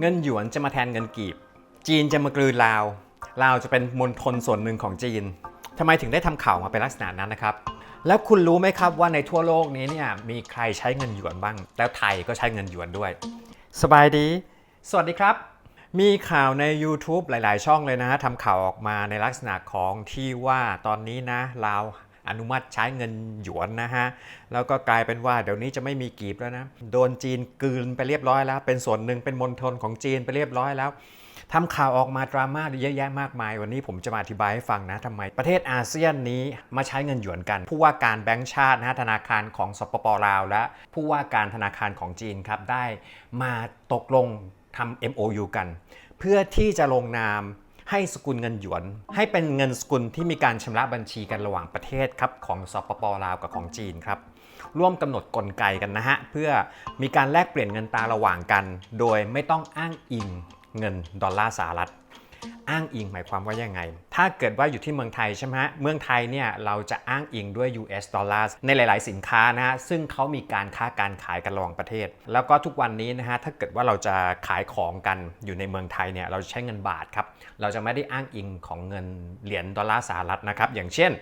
เงินหยวนจะมาแทนเงินกีบ จีนจะมากลืนลาว ลาวจะเป็นมณฑลส่วนหนึ่งของจีนทำไมถึงได้ทำข่าวมาเป็นลักษณะนั้นนะครับ แล้วคุณรู้ไหมครับว่าในทั่วโลกนี้เนี่ยมีใครใช้เงินหยวนบ้าง แล้วไทยก็ใช้เงินหยวนด้วย สบายดี สวัสดีครับ มีข่าวใน YouTube หลาย ๆ ช่องเลยนะฮะทำข่าวออกมาในลักษณะของที่ว่าตอนนี้นะลาว อนุมัติใช้เงินหยวนนะฮะ แล้วก็กลายเป็นว่าเดี๋ยวนี้จะไม่มีกีบแล้วนะ โดนจีนกืนไปเรียบร้อยแล้ว เป็นส่วนหนึ่งเป็นมณฑลของจีนไปเรียบร้อยแล้วทำข่าวออกมาดราม่าเยอะแยะมากมาย วันนี้ผมจะมาอธิบายให้ฟังนะทำไมประเทศอาเซียนนี้มาใช้เงินหยวนกัน ผู้ว่าการแบงก์ชาตินะฮะธนาคารของสปปลาว และผู้ว่าการธนาคารของจีนครับได้มาตกลงทำ MOU กัน เพื่อที่จะลงนาม ให้สกุลเงินหยวน ให้เป็นเงินสกุลที่มีการชำระบัญชีกันระหว่างประเทศครับของสปปลาวกับของจีนครับร่วมกำหนดกลไกกันนะฮะเพื่อมีการแลกเปลี่ยนเงินตราระหว่างกัน โดยไม่ต้องอ้างอิงเงินดอลลาร์สหรัฐ อ้างอิงหมายความว่ายังไง ถ้าเกิดว่าอยู่ที่เมืองไทยใช่ไหมเมืองไทยเนี่ยเราจะอ้างอิงด้วย US ดอลลาร์ในหลาย ๆ สินค้านะฮะซึ่งเขามีการค้าการขายกันระหว่างประเทศ แล้วก็ทุกวันนี้นะฮะถ้าเกิดว่าเราจะขายของกันอยู่ในเมืองไทยเนี่ยเราใช้เงินบาทครับเราจะไม่ได้อ้างอิงของเงินเหรียญดอลลาร์สหรัฐนะครับอย่างเช่น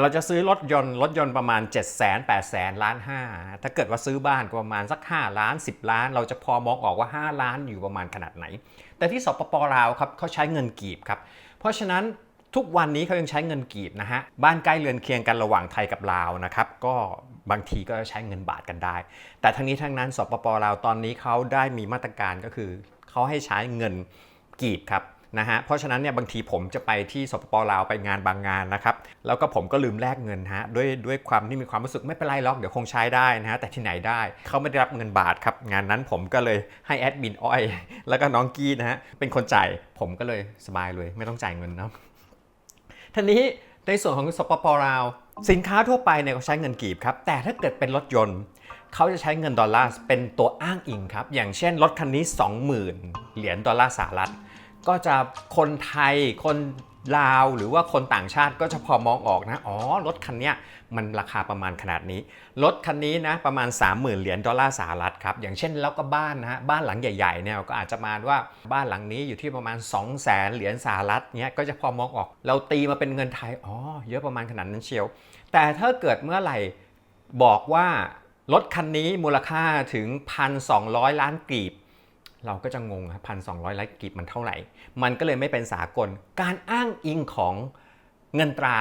เราจะซื้อรถยนต์รถยนต์ประมาณ 7 0 0 0 0 8 0 0 0 0ล้าน5ถ้าเกิดว่าซื้อบ้านก็ประมาณสัก 5 ล้าน 10 ล้าน เราจะพอมองออกว่า 5 ล้านอยู่ประมาณขนาดไหน แต่ที่สปปลาวครับเขาใช้เงินกีบครับ เพราะฉะนั้นทุกวันนี้เขายังใช้เงินกีบนะฮะ บ้านใกล้เรือนเคียงกันระหว่างไทยกับลาวนะครับ ก็บางทีก็ใช้เงินบาทกันได้ แต่ทั้งนี้ทั้งนั้นสปปลาวตอนนี้เขาได้มีมาตรการก็คือเขาให้ใช้เงินกีบครับ นะฮะเพราะฉะนั้นเนี่ยบางทีผมจะไปที่สปปลาวไปงานบางงานนะครับแล้วก็ผมก็ลืมแลกเงินฮะด้วยด้วยความที่มีความรู้สึกไม่เป็นไรหรอกเดี๋ยวคงใช้ได้นะฮะแต่ที่ไหนได้เขาไม่ได้รับเงินบาทครับงานนั้นผมก็เลยให้แอดมินอ้อย แล้วก็น้องกี้นะฮะเป็นคนจ่ายผมก็เลยสบายเลยไม่ต้องจ่ายเงินเนาะทีนี้ในส่วนของสปปลาวสินค้าทั่วไปเนี่ยเขาใช้เงินกีบครับแต่ถ้าเกิดเป็นรถยนต์เขาจะใช้เงินดอลลาร์เป็นตัวอ้างอิงครับอย่างเช่นรถคันนี้ 20,000 เหรียญดอลลาร์สหรัฐ ก็จะคนไทยคนลาวหรือว่าคนต่างชาติก็จะพอมองออกนะ อ๋อ รถคันนี้มันราคาประมาณขนาดนี้ รถคันนี้นะประมาณ 30,000 เหรียญดอลลาร์สหรัฐครับ อย่างเช่นแล้วก็บ้านนะฮะ บ้านหลังใหญ่ๆเนี่ยก็อาจจะมาว่าบ้านหลังนี้อยู่ที่ประมาณ 200,000 เหรียญสหรัฐเนี้ยก็จะพอมองออก เราตีมาเป็นเงินไทย อ๋อ เยอะประมาณขนาดนั้นเชียว แต่ถ้าเกิดเมื่อไหร่บอกว่ารถคันนี้มูลค่าถึง 1,200 ล้านกรีบ เราก็จะงงครับพันสองร้อยล้านกีบมันเท่าไหร่ มันก็เลยไม่เป็นสากล การอ้างอิงของเงินตรา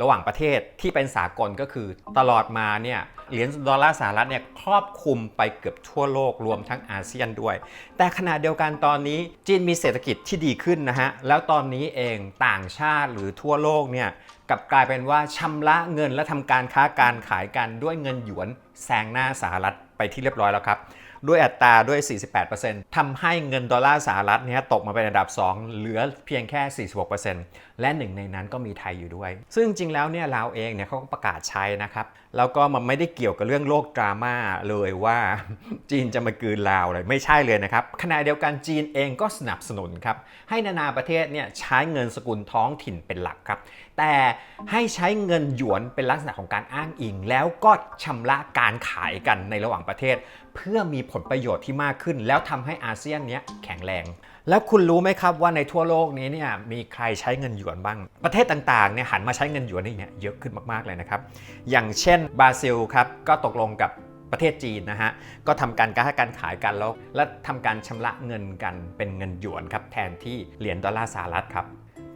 ระหว่างประเทศที่เป็นสากลก็คือตลอดมาเนี่ยเหรียญดอลลาร์สหรัฐเนี่ยครอบคลุมไปเกือบทั่วโลกรวมทั้งอาเซียนด้วย แต่ขณะเดียวกันตอนนี้จีนมีเศรษฐกิจที่ดีขึ้นนะฮะ แล้วตอนนี้เองต่างชาติหรือทั่วโลกเนี่ยกลับกลายเป็นว่าชำระเงินและทำการค้าการขายกันด้วยเงินหยวนแซงหน้าสหรัฐไปที่เรียบร้อยแล้วครับ ด้วยอัตราด้วย 48%ทำให้เงินดอลลาร์สหรัฐเนี่ยตกมาเป็นอันดับ 2 เหลือเพียงแค่ 46%และหนึ่งในนั้นก็มีไทยอยู่ด้วย ซึ่งจริงแล้วเนี่ยลาวเองเนี่ยเขาก็ประกาศใช้นะครับ แล้วก็มันไม่ได้เกี่ยวกับเรื่องโลกดราม่าเลยว่าจีนจะมากืนลาวเลยไม่ใช่เลยนะครับขณะเดียวกันจีนเองก็สนับสนุนครับให้นานาประเทศเนี่ยใช้เงินสกุลท้องถิ่นเป็นหลักครับ แต่ให้ใช้เงินหยวนเป็นลักษณะของการอ้างอิง แล้วก็ชำระการขายกันในระหว่างประเทศ เพื่อมีผลประโยชน์ที่มากขึ้น แล้วทำให้อาเซียนเนี้ยแข็งแรง แล้วคุณรู้ไหมครับว่าในทั่วโลกนี้เนี่ยมีใครใช้เงินหยวนบ้าง ประเทศต่างๆเนี่ยหันมาใช้เงินหยวนนี่เนี่ยเยอะขึ้นมากๆเลยนะครับ อย่างเช่นบราซิลครับก็ตกลงกับประเทศจีนนะฮะก็ทำการค้าการขายกันแล้วและทำการชำระเงินกันเป็นเงินหยวนครับแทนที่เหรียญดอลลาร์สหรัฐครับ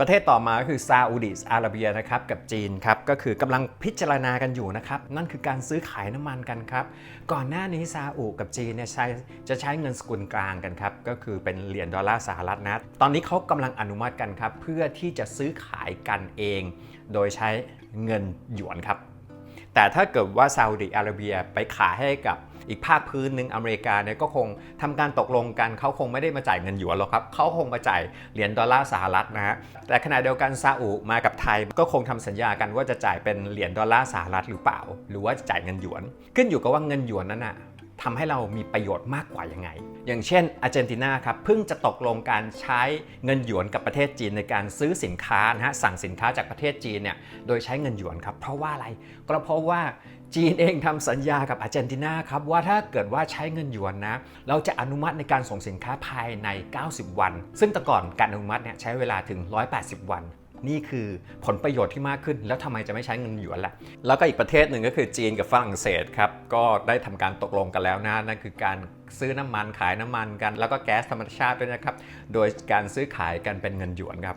ประเทศต่อมาก็คือซาอุดิอาระเบียนะครับกับจีนครับก็คือกำลังพิจารณากันอยู่นะครับนั่นคือการซื้อขายน้ำมันกันครับก่อนหน้านี้ซาอุกับจีนเนี่ยใช้จะใช้เงินสกุลกลางกันครับก็คือเป็นเหรียญดอลลาร์สหรัฐนะตอนนี้เขากำลังอนุมัติกันครับเพื่อที่จะซื้อขายกันเอง โดยใช้เงินหยวนครับแต่ถ้าเกิดว่าซาอุดิอาระเบียไปขายให้กับ อีกภาคพื้นหนึ่งอเมริกาเนี่ยก็คงทำการตกลงกันเขาคงไม่ได้มาจ่ายเงินหยวนหรอกครับเขาคงมาจ่ายเหรียญดอลลาร์สหรัฐนะฮะแต่ขณะเดียวกันซาอุมากับไทยก็คงทำสัญญากันว่าจะจ่ายเป็นเหรียญดอลลาร์สหรัฐหรือเปล่า หรือว่าจะจ่ายเงินหยวน ขึ้นอยู่กับว่าเงินหยวนนั้นน่ะทำให้เรามีประโยชน์มากกว่ายังไง อย่างเช่นอาร์เจนตินาครับเพิ่งจะตกลงการใช้เงินหยวนกับประเทศจีนในการซื้อสินค้านะฮะสั่งสินค้าจากประเทศจีนเนี่ยโดยใช้เงินหยวนครับเพราะว่าอะไรก็เพราะว่า จีนเองทำสัญญากับอาร์เจนตินาครับว่าถ้าเกิดว่าใช้เงินหยวนนะ เราจะอนุมัติในการส่งสินค้าภายใน 90 วัน ซึ่งแต่ก่อนการอนุมัติเนี่ยใช้เวลาถึง 180 วันนี่คือผลประโยชน์ที่มากขึ้น แล้วทำไมจะไม่ใช้เงินหยวนล่ะ แล้วก็อีกประเทศหนึ่งก็คือจีนกับฝรั่งเศสครับ ก็ได้ทำการตกลงกันแล้วนะ นั่นคือการซื้อน้ำมันขายน้ำมันกัน แล้วก็แก๊สธรรมชาติด้วยนะครับ โดยการซื้อขายกันเป็นเงินหยวนครับ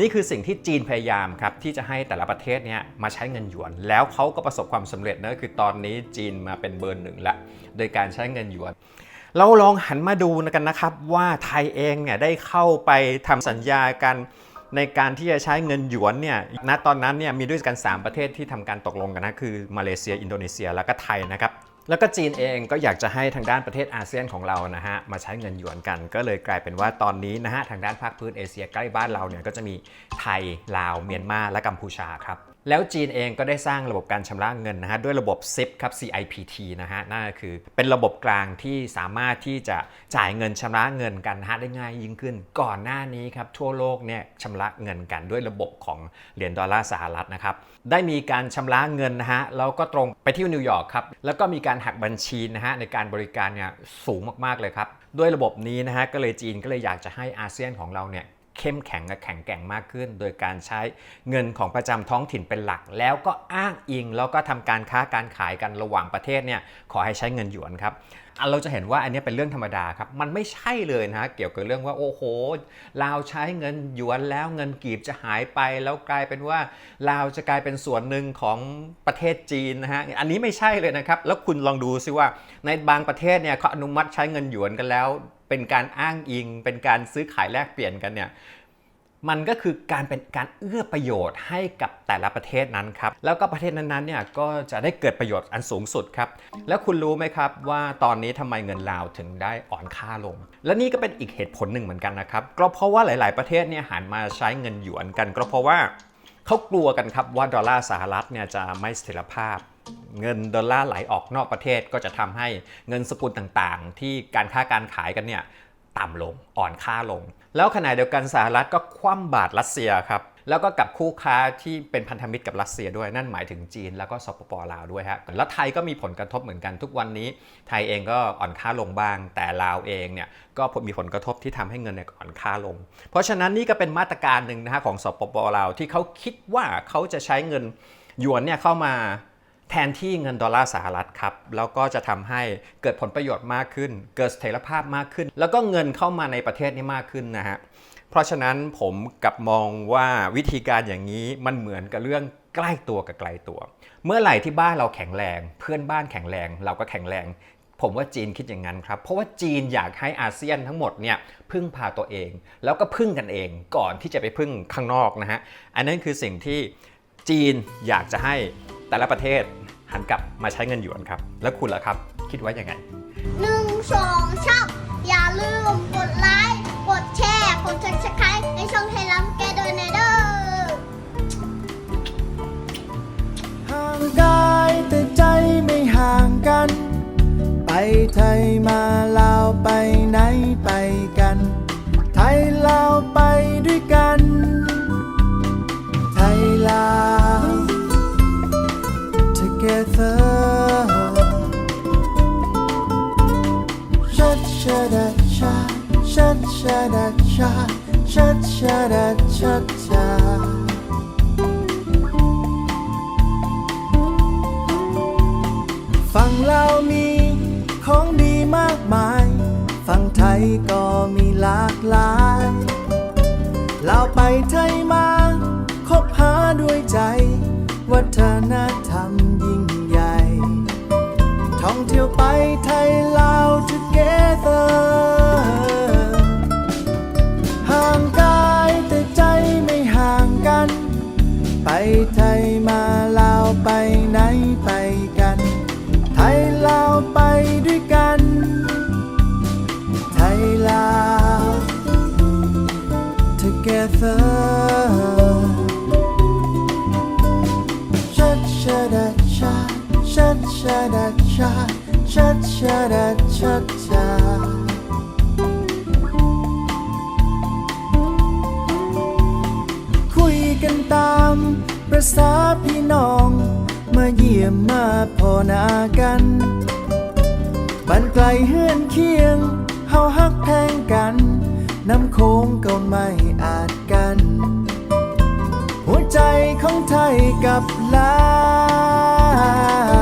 นี่คือสิ่งที่จีนพยายามครับที่จะให้แต่ละประเทศเนี่ยมาใช้เงินหยวน แล้วเขาก็ประสบความสำเร็จนะคือตอนนี้จีนมาเป็นเบอร์หนึ่งละโดยการใช้เงินหยวน เราลองหันมาดูกันนะครับว่าไทยเองเนี่ยได้เข้าไปทำสัญญากันในการที่จะใช้เงินหยวนเนี่ย ณ ตอนนั้นเนี่ยมีด้วยกัน 3 ประเทศที่ทำการตกลงกันนะ คือมาเลเซีย อินโดนีเซีย แล้วก็ไทยนะครับ แล้วก็จีนเองก็อยากจะให้ทางด้านประเทศอาเซียนของเรานะฮะมาใช้เงินหยวนกัน ก็เลยกลายเป็นว่าตอนนี้นะฮะทางด้านภาคพื้นเอเชียใกล้บ้านเราเนี่ยก็จะมีไทยลาวเมียนมาและกัมพูชาครับ แล้วจีนเองก็ได้สร้างระบบการชำระเงินนะฮะด้วยระบบ CIP ครับ CIPT นะฮะนั่นก็คือเป็นระบบกลางที่สามารถที่จะจ่ายเงินชำระเงินกันนะฮะได้ง่ายยิ่งขึ้น ก่อนหน้านี้ครับทั่วโลกเนี่ยชำระเงินกันด้วยระบบของเหรียญดอลลาร์สหรัฐนะครับได้มีการชำระเงินนะฮะแล้วก็ตรงไปที่นิวยอร์กครับแล้วก็มีการหักบัญชีนะฮะในการบริการเนี่ยสูงมากๆเลยครับด้วยระบบนี้นะฮะก็เลยจีนก็เลยอยากจะให้อาเซียนของเราเนี่ย เข้มแข็งและแข็งแกร่งมากขึ้น โดยการใช้เงินของประจำท้องถิ่นเป็นหลัก แล้วก็อ้างอิง แล้วก็ทำการค้าการขายกันระหว่างประเทศเนี่ยขอให้ใช้เงินหยวนครับอะเราจะเห็นว่าอันนี้เป็นเรื่องธรรมดาครับ มันไม่ใช่เลยนะฮะเกี่ยวกับเรื่องว่าโอ้โหลาวใช้เงินหยวนแล้วเงินกีบจะหายไป แล้วกลายเป็นว่าลาวจะกลายเป็นส่วนหนึ่งของประเทศจีนนะฮะอันนี้ไม่ใช่เลยนะครับ แล้วคุณลองดูซิว่าในบางประเทศเนี่ยเขาอนุมัติใช้เงินหยวนกันแล้ว เป็นการอ้างอิง เป็นการซื้อขายแลกเปลี่ยนกันเนี่ยมันก็คือการเป็นการเอื้อประโยชน์ให้กับแต่ละประเทศนั้นครับ แล้วก็ประเทศนั้นๆเนี่ยก็จะได้เกิดประโยชน์อันสูงสุดครับ แล้วคุณรู้ไหมครับว่าตอนนี้ทำไมเงินลาวถึงได้อ่อนค่าลง และนี่ก็เป็นอีกเหตุผลหนึ่งเหมือนกันนะครับ ก็เพราะว่าหลาย ๆ ประเทศเนี่ยหันมาใช้เงินหยวนกัน ก็เพราะว่าเขากลัวกันครับว่าดอลลาร์สหรัฐเนี่ยจะไม่เสถียรภาพ เงินดอลลาร์ไหลออกนอกประเทศก็จะทำให้เงินสกุลต่างๆ ที่การค้าการขายกันเนี่ยต่ำลงอ่อนค่าลง แล้วขณะเดียวกันสหรัฐก็คว่ำบาตรรัสเซียครับแล้วก็กับคู่ค้าที่เป็นพันธมิตรกับรัสเซียด้วยนั่นหมายถึงจีนแล้วก็สปปลาวด้วยฮะแล้วไทยก็มีผลกระทบเหมือนกันทุกวันนี้ ไทยเองก็อ่อนค่าลงบ้าง แต่ลาวเองเนี่ยก็มีผลกระทบที่ทำให้เงินเนี่ยอ่อนค่าลง เพราะฉะนั้นนี่ก็เป็นมาตรการหนึ่งนะฮะของสปปลาวที่เขาคิดว่าเขาจะใช้เงินหยวนเนี่ยเข้ามา แทนที่เงินดอลลาร์สหรัฐครับ แล้วก็จะทำให้เกิดผลประโยชน์มากขึ้น เกิดเสถียรภาพมากขึ้น แล้วก็เงินเข้ามาในประเทศนี้มากขึ้นนะฮะ เพราะฉะนั้นผมกลับมองว่าวิธีการอย่างนี้มันเหมือนกับเรื่องใกล้ตัวกับไกลตัว เมื่อไหร่ที่บ้านเราแข็งแรง เพื่อนบ้านแข็งแรง เราก็แข็งแรง ผมว่าจีนคิดอย่างนั้นครับ เพราะว่าจีนอยากให้อาเซียนทั้งหมดเนี่ยพึ่งพาตัวเอง แล้วก็พึ่งกันเองก่อนที่จะไปพึ่งข้างนอกนะฮะ อันนั้นคือสิ่งที่ จีนอยากจะให้แต่ละประเทศหันกลับมาใช้เงินหยวนครับ แล้วคุณล่ะครับ คิดว่าอย่างไง หนึ่งสองชอบอย่าลืมกดไลค์ ดัดชาชัดชะดัดชัดชาฝั่งลาวมีของดีมากมาย ฝั่งไทยก็มีหลากหลายลาวไปไทยมาคบหาด้วยใจ วัฒนธรรมยิ่งใหญ่ ท่องเที่ยวไปไทยลาว together ชัดชะดัดชาชัดชะดัดชาชัดชะดัดชัดชาคุยกันตามประษาพี่น้อง มาเยี่ยมมาพอนากันบันไกลเฮือนเคียง เฮาฮักแพงกัน น้ำโค้งก็ไม่อาจกัน หัวใจของไทยกับลาว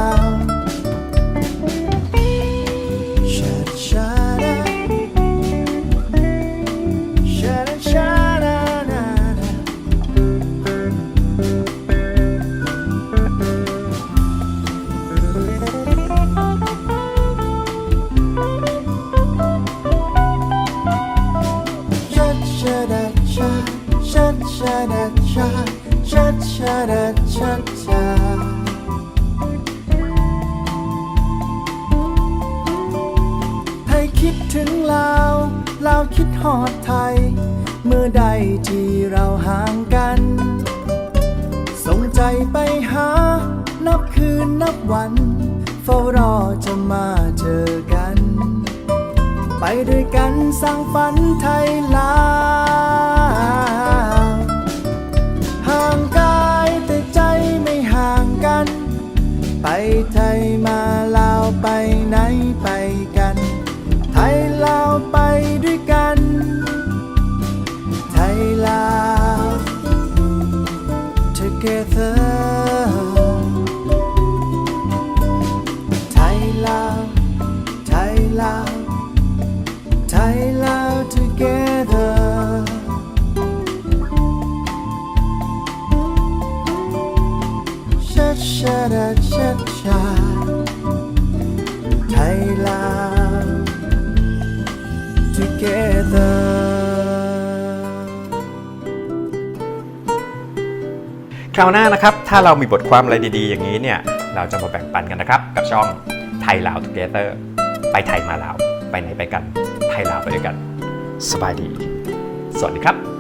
คิดถึงลาวลาวคิดหอดไทย เมื่อใดที่เราห่างกัน สงใจไปหา นับคืนนับวัน เฝ้ารอจะมาเจอกัน ไปด้วยกันสร้างฝันไทยลาว Thai love together. Sha sha da sha sha. Thai love together. คราวหน้านะครับ ถ้าเรามีบทความอะไรดีๆ อย่างนี้เนี่ย เราจะมาแบ่งปันกันนะครับ กับช่องไทยลาว Together ไปไทยมาลาว ไปไหนไปกัน ไทยลาไปด้วยกัน สบายดี สวัสดีครับ